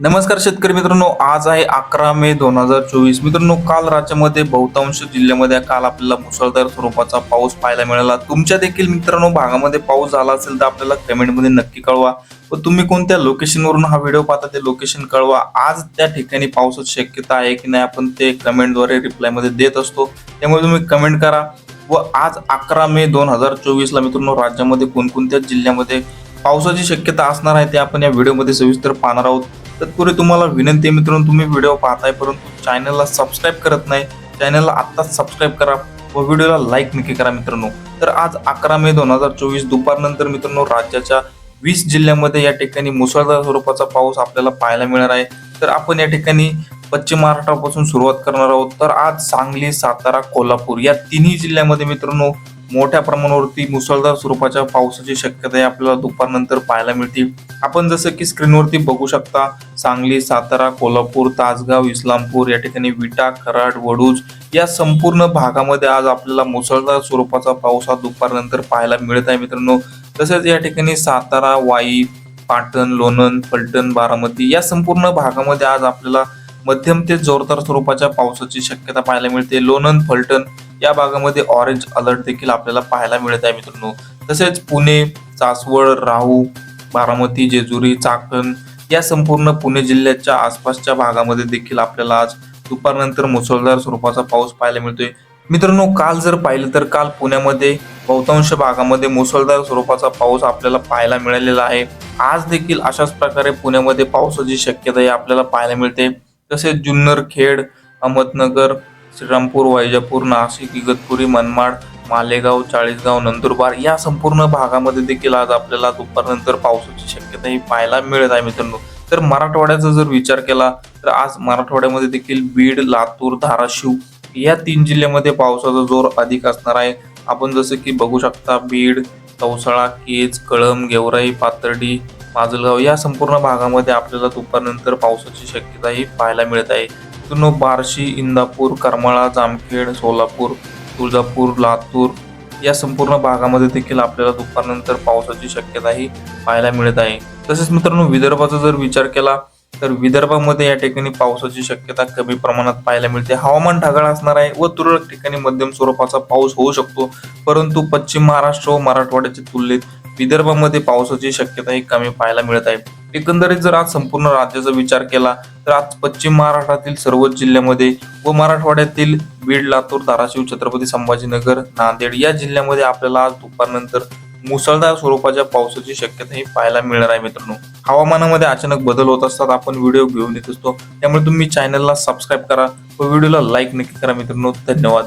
नमस्कार शेतकरी मित्रांनो आज आहे अकरा मे दोन हजार चोवीस. मित्रांनो काल राज्यामध्ये बहुतांश जिल्ह्यामध्ये काल आपल्याला मुसळधार स्वरूपाचा पाऊस पाहायला मिळाला. तुमच्या देखील मित्रांनो भागामध्ये पाऊस झाला असेल तर आपल्याला कमेंटमध्ये नक्की कळवा. व तुम्ही कोणत्या लोकेशनवरून हा व्हिडिओ पाहता ते लोकेशन कळवा. आज त्या ठिकाणी पावसाची शक्यता आहे की नाही आपण ते कमेंटद्वारे रिप्लायमध्ये देत असतो. त्यामुळे तुम्ही कमेंट करा. व आज अकरा मे दोन हजार चोवीसला मित्रांनो राज्यामध्ये कोणकोणत्या जिल्ह्यामध्ये पावसाची शक्यता असणार आहे ते आपण या व्हिडिओमध्ये सविस्तर पाहणार आहोत. तत्पूर्वी तुम्हाला विनंती आहे मित्रांनो तुम्ही व्हिडिओ पाहताय परंतु चॅनलला सबस्क्राईब करत नाही. चॅनलला आत्ताच सबस्क्राईब करा व व्हिडिओला लाईक नक्की करा मित्रांनो. तर आज अकरा मे दोन हजार चोवीस दुपारनंतर मित्रांनो राज्याच्या वीस जिल्ह्यामध्ये या ठिकाणी मुसळधार स्वरूपाचा पाऊस आपल्याला पाहायला मिळणार आहे. तर आपण या ठिकाणी पश्चिम महाराष्ट्रापासून सुरुवात करणार आहोत. तर आज सांगली सातारा कोल्हापूर या तिन्ही जिल्ह्यामध्ये मित्रांनो मोठ्या प्रमाणावरती मुसळधार स्वरूपाच्या पावसाची शक्यता आपल्याला दुपारनंतर पाहायला मिळते आपण जसं की स्क्रीनवरती बघू शकता सांगली सातारा कोल्हापूर तासगाव इस्लामपूर या ठिकाणी विटा कराड वडूज या संपूर्ण भागामध्ये आज आपल्याला मुसळधार स्वरूपाचा पाऊस हा दुपारनंतर पाहायला मिळत आहे मित्रांनो. तसेच या ठिकाणी सातारा वाई पाटण लोणंद फलटण बारामती या संपूर्ण भागामध्ये आज आपल्याला मध्यम ते जोरदार स्वरूपाच्या पावसाची शक्यता पाहायला मिळते. लोणंद फलटण या भागामध्ये ऑरेंज अलर्ट देखील आपल्याला पाहायला मिळत आहे मित्रांनो. तसेच पुणे चासवड राहू बारामती जेजुरी चाकण या संपूर्ण पुणे जिल्ह्याच्या आसपासच्या भागामध्ये देखील आपल्याला आज दुपारनंतर मुसळधार स्वरूपाचा पाऊस पाहायला मिळतोय. मित्रांनो काल जर पाहिलं तर काल पुण्यामध्ये बहुतांश भागामध्ये मुसळधार स्वरूपाचा पाऊस आपल्याला पाहायला मिळालेला आहे. आज देखील अशाच प्रकारे पुण्यामध्ये पावसाची शक्यता ही आपल्याला पाहायला मिळते. तसेच जुन्नर खेड अहमदनगर श्रीरामपूर वैजापूर नाशिक इगतपुरी मनमाड मालेगाव चाळीसगाव नंदुरबार या संपूर्ण भागामध्ये देखील आज आपल्याला दुपारनंतर पावसाची शक्यता ही पाहायला मिळत आहे मित्रांनो. तर मराठवाड्याचा जर विचार केला तर आज मराठवाड्यामध्ये देखील बीड लातूर धाराशिव या तीन जिल्ह्यामध्ये पावसाचा जोर अधिक असणार आहे. आपण जसं की बघू शकता बीड तवसाळा केज कळम गेवराई पाथर्डी माजलगाव या संपूर्ण भागामध्ये आपल्याला दुपारनंतर पावसाची शक्यता ही पाहायला मिळत आहे. मित्रांनो बार्शी इंदापूर करमाळा जामखेड सोलापूर तुळजापूर लातूर या संपूर्ण भागामध्ये देखील आपल्याला दुपारनंतर पावसाची शक्यताही पाहायला मिळत आहे. तसेच मित्रांनो विदर्भाचा जर विचार केला तर विदर्भामध्ये या ठिकाणी पावसाची शक्यता कमी प्रमाणात पाहायला मिळते. हवामान ढगाळ असणार आहे व तुरळक ठिकाणी मध्यम स्वरूपाचा पाऊस होऊ शकतो. परंतु पश्चिम महाराष्ट्र व मराठवाड्याच्या तुलनेत विदर्भामध्ये पावसाची शक्यता ही कमी पाहायला मिळत आहे. एकंदरीत जर आज संपूर्ण राज्याचा विचार केला तर आज पश्चिम महाराष्ट्रातील सर्वच जिल्ह्यामध्ये व मराठवाड्यातील बीड लातूर धाराशिव छत्रपती संभाजीनगर नांदेड या जिल्ह्यामध्ये आपल्याला आज दुपारनंतर मुसळधार स्वरूपाच्या पावसाची शक्यताही पाहायला मिळणार आहे मित्रांनो. हवामानामध्ये अचानक बदल होत असतात आपण व्हिडिओ घेऊन येत असतो. त्यामुळे तुम्ही चॅनलला सबस्क्राईब करा व व्हिडिओला लाईक नक्की करा मित्रांनो. धन्यवाद.